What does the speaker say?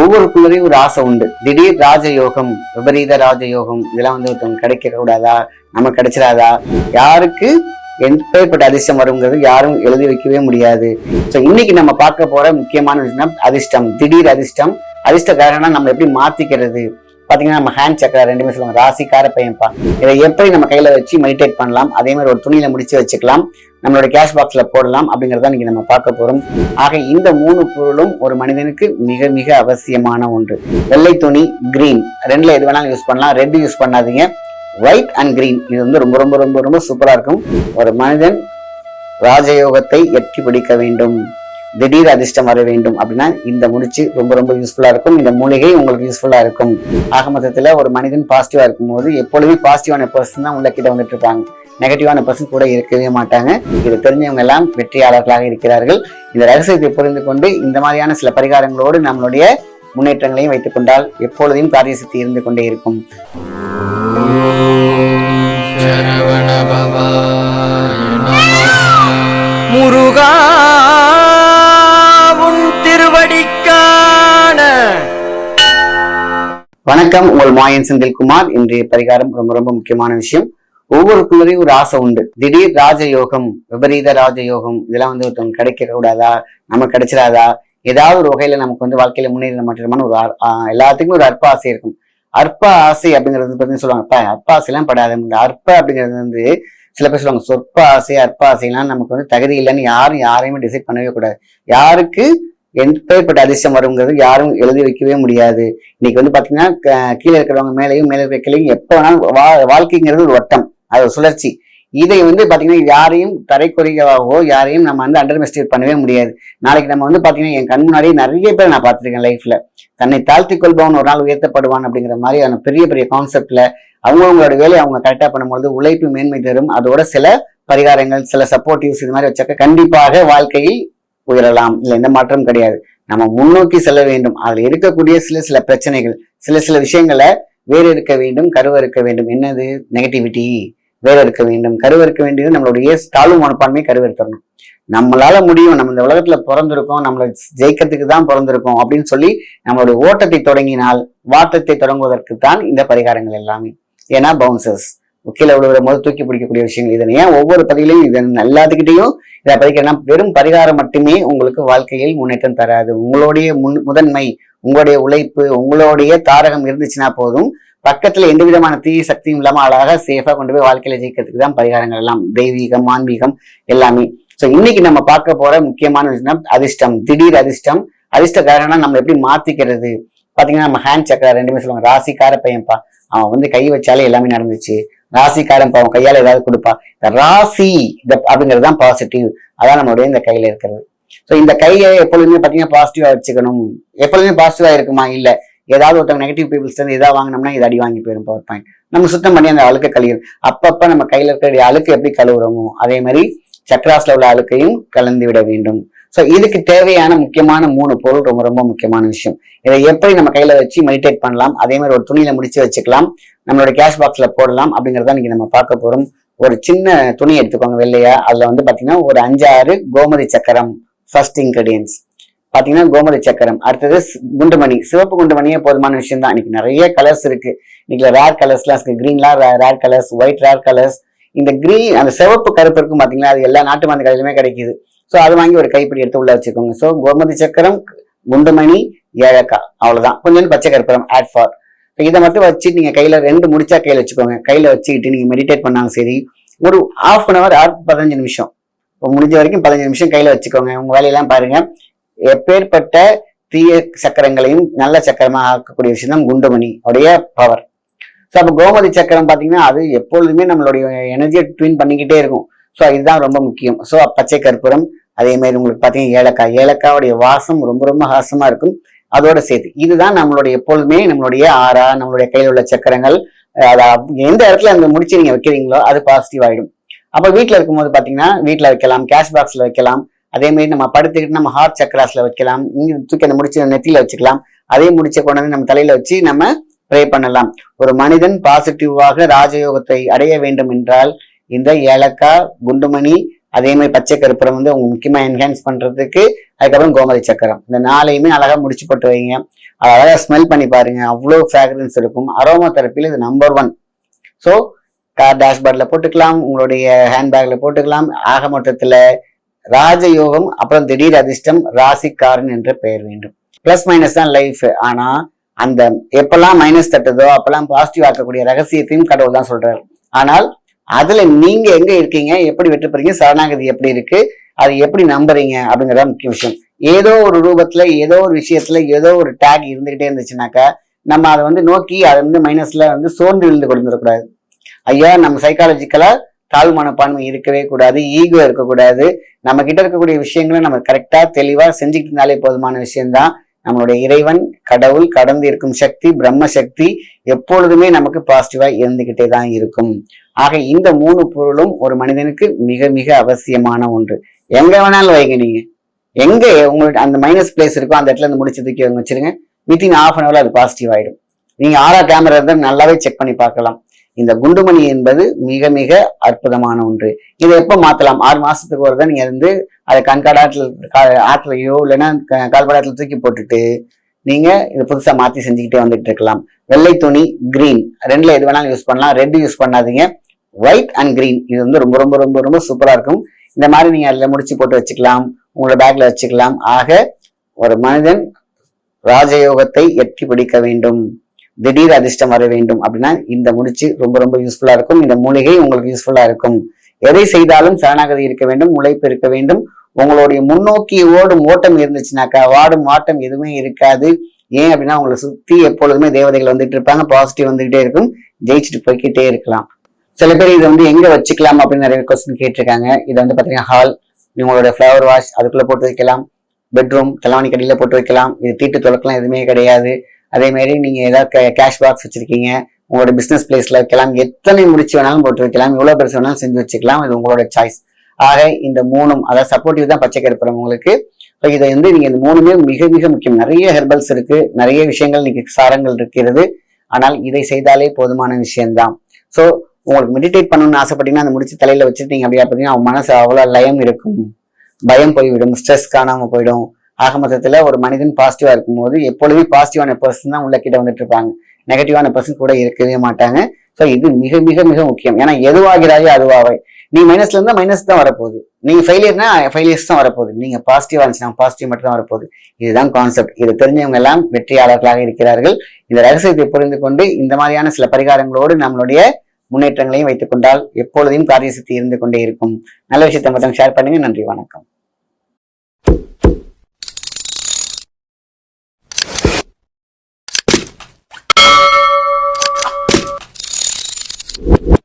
ஒவ்வொருக்குள்ளதையும் ஒரு ஆசை உண்டு. திடீர் ராஜயோகம் விபரீத ராஜயோகம் இதெல்லாம் வந்து ஒருத்தவங்க கிடைக்க கூடாதா நம்ம கிடைச்சிடாதா? யாருக்கு எப்பேற்பட்ட அதிர்ஷ்டம் வருங்கிறது யாரும் எழுதி வைக்கவே முடியாது. ஸோ இன்னைக்கு நம்ம பார்க்க போற முக்கியமான விஷயம் அதிர்ஷ்டம். திடீர் அதிர்ஷ்டம். அதிர்ஷ்ட காரணம் நம்ம எப்படி மாத்திக்கிறது? பாத்தீங்கன்னா நம்ம ஹேண்ட் சக்கரா ரெண்டுமே சொல்லுவாங்க. ராசிக்கார பையன்ப்பா. இதை எப்படி நம்ம கையில வச்சு மெடிடேட் பண்ணலாம்? அதே மாதிரி ஒரு துணியில முடிச்சு வச்சுக்கலாம். நம்மளோட கேஷ் பாக்ஸ்ல போடலாம் அப்படிங்கிறத இன்னைக்கு நம்ம பார்க்க போகிறோம் ஆக இந்த மூணு பொருளும் ஒரு மனிதனுக்கு மிக மிக அவசியமான ஒன்று. வெள்ளை துணி கிரீன் ரெண்டில் எது வேணாலும் யூஸ் பண்ணலாம். ரெட் யூஸ் பண்ணாதீங்க. ஒயிட் அண்ட் கிரீன் இது வந்து ரொம்ப ரொம்ப ரொம்ப ரொம்ப சூப்பரா இருக்கும். ஒரு மனிதன் ராஜயோகத்தை எட்டி பிடிக்க வேண்டும். திடீர் அதிர்ஷ்டம் வர வேண்டும் அப்படின்னா இந்த முடிச்சு ரொம்ப ரொம்ப யூஸ்ஃபுல்லா இருக்கும். இந்த மூலிகை உங்களுக்கு யூஸ்ஃபுல்லா இருக்கும். ஆக மொத்தத்துல ஒரு மனிதன் பாசிட்டிவா இருக்கும்போது எப்பொழுதுமே பாசிட்டிவான பர்சன் தான் உள்ள கிட்ட வந்துட்டு இருப்பாங்க நெகட்டிவான பர்சன் கூட இருக்கவே மாட்டாங்க. இது தெரிஞ்சவங்க எல்லாம் வெற்றியாளர்களாக இருக்கிறார்கள். இந்த ரகசியத்தை புரிந்து கொண்டு இந்த மாதிரியான சில பரிகாரங்களோடு நம்மளுடைய முன்னேற்றங்களையும் வைத்துக் கொண்டால் எப்பொழுதையும் காரிய சித்தி இருந்து கொண்டே இருக்கும். முருகா வணக்கம் உங்கள் மாயன் செந்தில்குமார். இன்றைய பரிகாரம் ரொம்ப ரொம்ப முக்கியமான விஷயம். ஒவ்வொரு ஒவ்வொருக்குள்ளரையும் ஒரு ஆசை உண்டு. திடீர் ராஜயோகம் விபரீத ராஜயோகம் இதெல்லாம் வந்து ஒருத்தவங்க கிடைக்க கூடாதா நம்ம கிடைச்சிடாதா? ஏதாவது ஒரு வகையில நமக்கு வந்து வாழ்க்கையில முன்னேற மாட்டோமான ஒரு ஆ- எல்லாத்துக்குமே ஒரு அற்ப ஆசை இருக்கும். அற்ப ஆசை அப்படிங்கிறது பத்தி சொல்லுவாங்க "அப்பா, அற்ப ஆசைலாம் படாத. அற்ப அப்படிங்கிறது வந்து சில பேர் சொல்லுவாங்க சொற்ப ஆசை அற்ப ஆசைலாம் நமக்கு வந்து தகுதி இல்லைன்னு யாரும் யாரையுமே டிசைட் பண்ணவே கூடாது. யாருக்கு எப்பேற்பட்ட அதிர்ஷ்டம் வருங்கிறது யாரும் எழுதி வைக்கவே முடியாது. இன்னைக்கு வந்து பாத்தீங்கன்னா க- கீழே இருக்கிறவங்க மேலேயும் மேலே இருக்கிற கீழேயும் எப்ப வேணாலும் வா- வாழ்க்கைங்கிறது ஒரு வட்டம். அது சுழற்சி. இதை வந்து பாத்தீங்கன்னா யாரையும் தரைக்குறையாகவோ யாரையும் நம்ம வந்து அண்டர் எஸ்டிமேட் பண்ணவே முடியாது. நாளைக்கு நம்ம வந்து பாத்தீங்கன்னா என் கண் முன்னாடியே நிறைய பேர் நான் பார்த்துருக்கேன் லைஃப்ல தன்னை தாழ்த்தி கொள்பவன் ஒரு நாள் உயர்த்தப்படுவான் அப்படிங்கிற மாதிரியான பெரிய பெரிய கான்செப்ட்ல அவங்கவுங்களோட வேலையை அவங்க கரெக்டா பண்ணும்போது உழைப்பு மேன்மை தரும். அதோட சில பரிகாரங்கள் சில சப்போர்ட்டிவ்ஸ் இது மாதிரி வச்சாக்க கண்டிப்பாக வாழ்க்கையில் உயரலாம் இல்ல எந்த மாற்றமும் கிடையாது. நம்ம முன்னோக்கி செல்ல வேண்டும். அதுல இருக்கக்கூடிய சில சில பிரச்சனைகள் சில சில விஷயங்களை வேறு இருக்க வேண்டும் கருவ இருக்க வேண்டும். என்னது? நெகட்டிவிட்டி வேறு இருக்க வேண்டும். கருவ இருக்க வேண்டியது நம்மளுடைய தாழ்வு மனப்பான்மை கருவெடுத்துடணும் நம்மளால முடியும். நம்ம இந்த உலகத்துல பிறந்திருக்கோம். நம்மளை ஜெயிக்கிறதுக்கு தான் பிறந்திருக்கோம் அப்படின்னு சொல்லி நம்மளுடைய ஓட்டத்தை தொடங்கினால் வாட்டத்தை தொடங்குவதற்கு தான் இந்த பரிகாரங்கள் எல்லாமே. ஏன்னா பவுன்சர்ஸ் கீழே விழுகிற போது தூக்கி பிடிக்கக்கூடிய விஷயங்கள் இதனை ஏன்? ஒவ்வொரு பதிலையும் இதன் எல்லாத்துக்கிட்டையும் இதை பரிகாரம் வெறும் பரிகாரம் மட்டுமே உங்களுக்கு வாழ்க்கையில் முன்னேற்றம் தராது. உங்களுடைய முன் முதன்மை உங்களுடைய உழைப்பு உங்களுடைய தாரகம் இருந்துச்சுன்னா போதும் பக்கத்துல எந்த விதமான தீய சக்தியும் இல்லாமல் அழகாக சேஃபா கொண்டு போய் வாழ்க்கையில ஜெயிக்கிறதுக்கு தான் பரிகாரங்கள் எல்லாம். தெய்வீகம் ஆன்மீகம் எல்லாமே. ஸோ இன்னைக்கு நம்ம பார்க்க போற முக்கியமான விஷயம் அதிர்ஷ்டம். திடீர் அதிர்ஷ்டம். அதிர்ஷ்ட காரணம் நம்ம எப்படி மாத்திக்கிறது? பாத்தீங்கன்னா நம்ம ஹேண்ட் சக்கரா ரெண்டுமே சொல்லுவாங்க. ராசிக்கார பையன்பா. அவன் வந்து கை வச்சாலே எல்லாமே நடந்துச்சு. ராசிக்காரன் பாவம் கையால ஏதாவது கொடுப்பா. இந்த ராசி இந்த அப்படிங்கிறது தான் பாசிட்டிவ் அதான் நம்மளுடைய இந்த கையில இருக்கிறது. ஸோ இந்த கையை எப்பொழுதுமே பார்த்தீங்கன்னா பாசிட்டிவா வச்சுக்கணும். எப்பொழுதுமே பாசிட்டிவா இருக்குமா? இல்லை. ஏதாவது ஒருத்தவங்க நெகட்டிவ் பீப்புள்ஸ் இருந்து ஏதாவது வாங்கினோம்னா இது அடி வாங்கி போயிடும் பவர் பாயிண்ட் நம்ம சுத்தம் பண்ணி அந்த அழுக்கு கழியும். அப்பப்போ நம்ம கையில் இருக்கிற அழுக்கு எப்படி கழுவுறோமோ அதே மாதிரி சக்கராஸ்ல உள்ள அழுக்கையும் கலந்து விட வேண்டும். ஸோ இதுக்கு தேவையான முக்கியமான மூணு பொருள் ரொம்ப ரொம்ப முக்கியமான விஷயம். இதை எப்படி நம்ம கையில வச்சு மெடிடேட் பண்ணலாம்? அதே மாதிரி ஒரு துணியில முடிச்சு வச்சுக்கலாம். நம்மளோட கேஷ் பாக்ஸ்ல போடலாம் அப்படிங்கிறத இன்னைக்கு நம்ம பார்க்க போறோம். ஒரு சின்ன துணி எடுத்துக்கோங்க வெள்ளையா. அதுல வந்து பாத்தீங்கன்னா ஒரு அஞ்சாறு கோமதி சக்கரம் ஃபர்ஸ்ட் இன்கிரீடியன்ஸ் பாத்தீங்கன்னா கோமதி சக்கரம். அடுத்தது குண்டுமணி. சிவப்பு குண்டுமணியே போதுமான விஷயம் தான். இன்னைக்கு நிறைய கலர்ஸ் இருக்கு. இன்னைக்கு ரேர் கலர்ஸ்லாம் இருக்கு. கிரீன்லாம் rare colours white rare colours இந்த கிரீன் அந்த சிவப்பு கருப்பு இருக்கும் பாத்தீங்களா? அது எல்லா நாட்டு மருந்து கடையிலுமே கிடைக்குது. ஸோ அது வாங்கி ஒரு கைப்பிடி எடுத்து உள்ள வச்சுக்கோங்க. ஸோ கோமதி சக்கரம் குண்டுமணி ஏழக்காய் அவ்வளோதான் கொஞ்சம் பச்சை கற்பூரம் ஆட் ஃபார் இதை மட்டும் வச்சுட்டு நீங்க கையில ரெண்டு முடிச்சா கையில வச்சுக்கோங்க. கையில வச்சுக்கிட்டு நீங்க மெடிடேட் பண்ணாலும் சரி ஒரு ஹாஃப் அன் அவர் ஆர் பதினஞ்சு நிமிஷம். இப்போ முடிஞ்ச வரைக்கும் பதினஞ்சு நிமிஷம் கையில வச்சுக்கோங்க. உங்க வேலையெல்லாம் பாருங்க. எப்பேற்பட்ட தீய சக்கரங்களையும் நல்ல சக்கரமா ஆக்கக்கூடிய விஷயம் தான் குண்டுமணி உடைய பவர் ஸோ அப்போ கோமதி சக்கரம் பார்த்தீங்கன்னா அது எப்பொழுதுமே நம்மளுடைய எனர்ஜியை ட்வின் பண்ணிக்கிட்டே இருக்கும். ஸோ இதுதான் ரொம்ப முக்கியம். ஸோ பச்சை கற்பூரம் அதே மாதிரி உங்களுக்கு பார்த்தீங்கன்னா ஏலக்காய். ஏலக்காவுடைய வாசம் ரொம்ப ரொம்ப ஹாசமா இருக்கும். அதோட சேர்த்து. இதுதான் நம்மளுடைய எப்பொழுதுமே நம்மளுடைய ஆறா நம்மளுடைய கையில் உள்ள சக்கரங்கள். அஹ் எந்த இடத்துல அந்த முடிச்சு நீங்க வைக்கிறீங்களோ அது பாசிட்டிவ் ஆயிடும். அப்போ வீட்டில் இருக்கும்போது பார்த்தீங்கன்னா வீட்டில் வைக்கலாம் கேஷ் பாக்ஸ்ல வைக்கலாம். அதே மாதிரி நம்ம படுத்துக்கிட்டு நம்ம ஹார்ட் சக்கராஸில் வைக்கலாம். இங்கே தூக்கி அந்த முடிச்சு நெத்தியில் வச்சுக்கலாம். அதே முடிச்ச கொண்டாந்து நம்ம தலையில் வச்சு நம்ம ப்ரே பண்ணலாம். ஒரு மனிதன் பாசிட்டிவாக ராஜயோகத்தை அடைய வேண்டும் என்றால் இந்த ஏலக்காய் குண்டுமணி அதே மாதிரி பச்சை கருப்புறம் வந்து உங்களுக்கு முக்கியமா என்ஹான்ஸ் பண்றதுக்கு அதுக்கப்புறம் கோமதி சக்கரம். இந்த நாளையுமே அழகா முடிச்சு போட்டு வைங்க. அதை அழகா ஸ்மெல் பண்ணி பாருங்க. அவ்வளோ ஃப்ராக்ரன்ஸ் இருக்கும். அரோமா தெரப்பியில் இது நம்பர் ஒன் ஸோ கார் டேஷ்போர்டில் போட்டுக்கலாம். உங்களுடைய ஹேண்ட்பேக்ல போட்டுக்கலாம். ஆக மொத்தத்தில் ராஜயோகம் அப்புறம் திடீர் அதிர்ஷ்டம் ராசிக்காரன் என்ற பெயர் வேண்டும். ப்ளஸ் மைனஸ் தான் லைஃப் ஆனால் அந்த எப்பெல்லாம் மைனஸ் தட்டுதோ அப்பெல்லாம் பாசிட்டிவ் ஆக்கக்கூடிய ரகசியத்தையும் கடவுள் தான் சொல்றாரு. ஆனால் அதுல நீங்க எங்க இருக்கீங்க? எப்படி வெற்றி பெறீங்க? சரணாகதி எப்படி இருக்கு? அது எப்படி நம்புறீங்க? அப்படிங்கிறத முக்கிய விஷயம். ஏதோ ஒரு ரூபத்துல ஏதோ ஒரு விஷயத்துல ஏதோ ஒரு டேக் இருந்துகிட்டே இருந்துச்சுனாக்கா நம்ம அதை வந்து நோக்கி அதை வந்து மைனஸ்ல வந்து சோர்ந்து விழுந்து கொடுத்துடக்கூடாது ஐயா நம்ம சைக்காலஜிக்கலா தாழ் மனப்பான்மை இருக்கவே கூடாது ஈகோ இருக்கக்கூடாது நம்ம கிட்ட இருக்கக்கூடிய விஷயங்களை நம்ம கரெக்டா தெளிவா செஞ்சுக்கிட்டு இருந்தாலே போதுமான விஷயம்தான். நம்மளுடைய இறைவன் கடவுள் கடந்து இருக்கும் சக்தி பிரம்ம சக்தி எப்பொழுதுமே நமக்கு பாசிட்டிவா இருந்துகிட்டே தான் இருக்கும். ஆக இந்த மூணு பொருளும் ஒரு மனிதனுக்கு மிக மிக அவசியமான ஒன்று. எங்க வேணாலும் வைங்க நீங்க. எங்க உங்களுக்கு அந்த மைனஸ் பிளேஸ் இருக்கோ அந்த இடத்துல இருந்து முடிச்சு தூக்கி வந்து வச்சிருங்க வித்தின் ஆஃப் அன் ஹவர்ல அது பாசிட்டிவ் ஆயிடும். நீங்க ஆறா கேமரா இருந்தால் நல்லாவே செக் பண்ணி பார்க்கலாம். இந்த குண்டுமணி என்பது மிக மிக அற்புதமான ஒன்று. இதை எப்போ மாத்தலாம்? ஆறு மாசத்துக்கு ஒரு தான் நீங்க இருந்து அதை கண்காடாட்டில் ஆற்றுலையோ இல்லைன்னா க- கால்படாட்டில் தூக்கி போட்டுட்டு நீங்க இதை புதுசா மாத்தி செஞ்சுக்கிட்டே வந்துட்டு இருக்கலாம். வெள்ளை துணி கிரீன் ரெண்டுல எது வேணாலும் யூஸ் பண்ணலாம். ரெட் யூஸ் பண்ணாதீங்க. ஒயிட் அண்ட் கிரீன் இது வந்து ரொம்ப ரொம்ப ரொம்ப ரொம்ப சூப்பரா இருக்கும். இந்த மாதிரி நீங்க அதில் முடிச்சு போட்டு வச்சுக்கலாம். உங்களோட பேக்ல வச்சுக்கலாம். ஆக ஒரு மனிதன் ராஜயோகத்தை எட்டி பிடிக்க வேண்டும். திடீர் அதிர்ஷ்டம் வர வேண்டும் அப்படின்னா இந்த முடிச்சு ரொம்ப ரொம்ப யூஸ்ஃபுல்லா இருக்கும். இந்த மூலிகை உங்களுக்கு யூஸ்ஃபுல்லா இருக்கும். எதை செய்தாலும் சரணாகதி இருக்க வேண்டும் உழைப்பு இருக்க வேண்டும். உங்களுடைய முன்னோக்கி ஓடும் ஓட்டம் இருந்துச்சுனாக்கா வாடும் ஆட்டம் எதுவுமே இருக்காது. ஏன் அப்படின்னா உங்களை சுத்தி எப்பொழுதுமே தேவதைகள் வந்துட்டு இருப்பாங்க பாசிட்டிவ் வந்துகிட்டே இருக்கும் ஜெயிச்சுட்டு போய்க்கிட்டே இருக்கலாம். சில பேர் இதை வந்து எங்க வச்சுக்கலாம் அப்படின்னு நிறைய கொஸ்டின் கேட்டிருக்காங்க. இதை வந்து பாத்தீங்கன்னா ஹால் உங்களோட ஃப்ளவர் வாஷ் அதுக்குள்ள போட்டு வைக்கலாம். பெட்ரூம் தலைவாணி கடியில போட்டு வைக்கலாம். இது தீட்டு தொலைக்கலாம் எதுவுமே கிடையாது. அதே மாதிரி நீங்க ஏதாவது கேஷ் பாக்ஸ் வச்சிருக்கீங்க உங்களோட பிசினஸ் பிளேஸ்ல வைக்கலாம். எத்தனை முடிச்சு வேணாலும் போட்டு வைக்கலாம். எவ்வளவு பெருசு வேணாலும் செஞ்சு வச்சுக்கலாம். இது உங்களோட சாய்ஸ் ஆக இந்த மூணும் அதாவது சப்போர்ட்டிவ் தான் பச்சை கருப்புறம் உங்களுக்கு. So இதை வந்து நீங்க இந்த மூணுமே மிக மிக முக்கியம். நிறைய ஹெர்பல்ஸ் இருக்கு. நிறைய விஷயங்கள் இன்னைக்கு சாரங்கள் இருக்கிறது. ஆனால் இதை செய்தாலே போதுமான விஷயம்தான். ஸோ உங்களுக்கு மெடிடேட் பண்ணணும்னு ஆசைப்பட்டீங்கன்னா அந்த முடிச்சு தலையில வச்சுட்டீங்க அப்படியா பார்த்தீங்கன்னா மனசு அவ்வளோ லயம் இருக்கும். பயம் போய்விடும். ஸ்ட்ரெஸ் காணாமல் போயிடும். ஆக மொத்தத்துல ஒரு மனிதன் பாசிட்டிவாக இருக்கும்போது எப்பொழுதுமே பாசிட்டிவான பர்சன் தான் உள்ள கிட்ட வந்துட்டு இருப்பாங்க. நெகட்டிவான பர்சன் கூட இருக்கவே மாட்டாங்க. ஸோ இது மிக மிக மிக முக்கியம். ஏன்னா எதுவாகிறாயோ அதுவாகவே நீ மைனஸ்ல இருந்தால் மைனஸ் தான் வரப்போகுது. நீங்க ஃபெயிலியர்னா ஃபெயிலியர்ஸ் தான் வரப்போகுது. நீங்க பாசிட்டிவா இருந்துச்சுன்னா பாசிட்டிவ் மட்டும் தான் வரப்போகுது. இதுதான் கான்செப்ட் இது தெரிஞ்சவங்க எல்லாம் வெற்றியாளர்களாக இருக்கிறார்கள். இந்த ரகசியத்தை புரிந்து கொண்டு இந்த மாதிரியான சில பரிகாரங்களோடு நம்மளுடைய முன்னேற்றங்களையும் வைத்துக் கொண்டால் எப்பொழுதையும் காரிய சித்தி இருந்து கொண்டே இருக்கும். நல்ல விஷயத்தை மட்டும் ஷேர் பண்ணுங்க. நன்றி வணக்கம்.